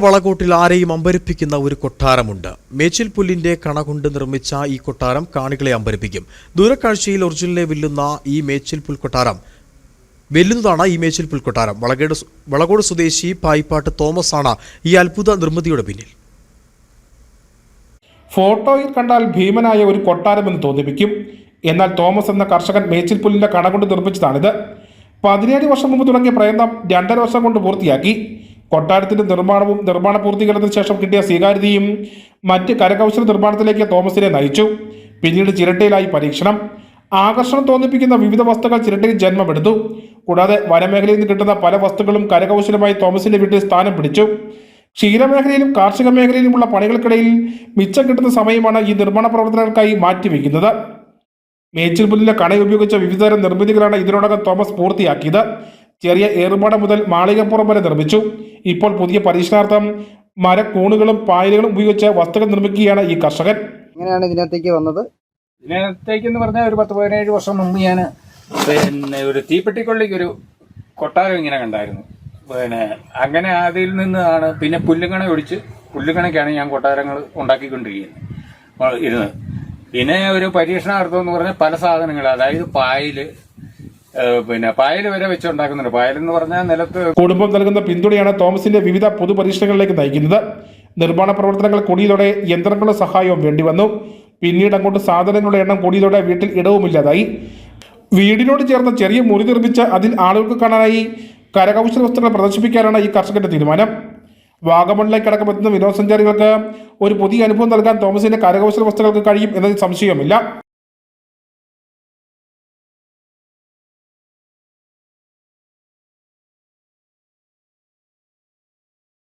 വളകോട്ടിൽ ആരെയും അമ്പരിപ്പിക്കുന്ന ഒരു കൊട്ടാരമുണ്ട്. മേച്ചിൽ പുല്ലിന്റെ കണകൊണ്ട് നിർമ്മിച്ച ഈ കൊട്ടാരം കാണികളെ അമ്പരിപ്പിക്കും. ദൂരക്കാഴ്ചയിൽ ഒറിജിനലെ വെല്ലുന്ന ഈ മേച്ചിൽ പുൽ കൊട്ടാരം വെല്ലുന്നതാണ് ഈ മേച്ചിൽ പുൽ കൊട്ടാരം. വളകേട് സ്വ- വളകോട് സ്വദേശി പായിപ്പാട്ട് തോമസ് ആണ് ഈ അത്ഭുത നിർമ്മിതിയുടെ പിന്നിൽ. ഫോട്ടോയിൽ കണ്ടാൽ ഭീമനായ ഒരു കൊട്ടാരമെന്ന് തോന്നിപ്പിക്കും. എന്നാൽ തോമസ് എന്ന കർഷകൻ മേച്ചിൽ പുല്ലിന്റെ കണകൊണ്ട് നിർമ്മിച്ചതാണിത്. പതിനേഴ് വർഷം മുമ്പ് തുടങ്ങിയ പ്രയത്നം രണ്ടര വർഷം കൊണ്ട് പൂർത്തിയാക്കി. കൊട്ടാരത്തിന്റെ നിർമ്മാണവും നിർമ്മാണ പൂർത്തീകരണത്തിന് ശേഷം കിട്ടിയ സ്വീകാര്യതയും മറ്റ് കരകൗശല നിർമ്മാണത്തിലേക്ക് തോമസിനെ നയിച്ചു. പിന്നീട് ചിരട്ടയിലായി പരീക്ഷണം. ആകർഷണം തോന്നിപ്പിക്കുന്ന വിവിധ വസ്തുക്കൾ ചിരട്ടയിൽ ജന്മമെടുത്തു കൂടാതെ വനമേഖലയിൽ നിന്ന് കിട്ടുന്ന പല വസ്തുക്കളും കരകൗശലമായി തോമസിന്റെ വീട്ടിൽ സ്ഥാനം പിടിച്ചു. ക്ഷീരമേഖലയിലും കാർഷിക മേഖലയിലുമുള്ള പണികൾക്കിടയിൽ മിച്ചം കിട്ടുന്ന സമയമാണ് ഈ നിർമ്മാണ പ്രവർത്തനങ്ങൾക്കായി മാറ്റിവെക്കുന്നത്. മേച്ചിൽ പുല്ലിലെ കണ ഉപയോഗിച്ച വിവിധതരം നിർമ്മിതികളാണ് ഇതിനോടകം തോമസ് പൂർത്തിയാക്കിയത്. ചെറിയ ഏറുപാട മുതൽ മാളികപ്പുറം വരെ നിർമ്മിച്ചു. ഇപ്പോൾ പുതിയ പരീക്ഷണാർത്ഥം മരക്കൂണുകളും പായലുകളും ഉപയോഗിച്ച് വസ്തുക്കൾ നിർമ്മിക്കുകയാണ് ഈ കർഷകൻ. എങ്ങനെയാണ് ഇതിനകത്തേക്ക് വന്നത്. ഇതിനകത്തേക്ക് എന്ന് പറഞ്ഞാൽ ഒരു പത്ത് പതിനേഴ് വർഷം മുമ്പ് ഞാൻ പിന്നെ ഒരു തീപ്പെട്ടിക്കൊള്ളിക്ക് ഒരു കൊട്ടാരം ഇങ്ങനെ കണ്ടായിരുന്നു. പിന്നെ അങ്ങനെ അതിൽ നിന്നാണ് പിന്നെ പുല്ലുകണ ഒടിച്ച് പുല്ലുകണക്കാണ് ഞാൻ കൊട്ടാരങ്ങൾ ഉണ്ടാക്കിക്കൊണ്ടിരിക്കുന്നത്. ഇരുന്ന് ഇരുന്നത്. പിന്നെ ഒരു പരീക്ഷണാർത്ഥം എന്ന് പറഞ്ഞാൽ പല സാധനങ്ങൾ അതായത് പായൽ പിന്നെ പായൽ വരെ വെച്ചുണ്ടാക്കുന്നുണ്ട്. പായൽ എന്ന് പറഞ്ഞാൽ നിലത്ത് കുടുംബം നൽകുന്ന പിന്തുണയാണ് തോമസിന്റെ വിവിധ പൊതു പരീക്ഷണങ്ങളിലേക്ക് നയിക്കുന്നത്. നിർമ്മാണ പ്രവർത്തനങ്ങൾ കൂടിയതോടെ യന്ത്രങ്ങളുടെ സഹായവും വേണ്ടിവന്നു. പിന്നീട് അങ്ങോട്ട് സാധനങ്ങളുടെ എണ്ണം കൂടിയതോടെ വീട്ടിൽ ഇടവുമില്ലാതായി. വീടിനോട് ചേർന്ന ചെറിയ മുറി നിർമ്മിച്ച് അതിൽ ആളുകൾക്ക് കാണാനായി കരകൗശല വസ്തുക്കൾ പ്രദർശിപ്പിക്കാനാണ് ഈ കർഷകന്റെ തീരുമാനം. വാഗമണിലേക്ക് അടക്കം എത്തുന്ന വിനോദസഞ്ചാരികൾക്ക് ഒരു പുതിയ അനുഭവം നൽകാൻ തോമസിന്റെ കരകൗശല വസ്തുക്കൾക്ക് കഴിയും എന്നതിൽ സംശയമില്ല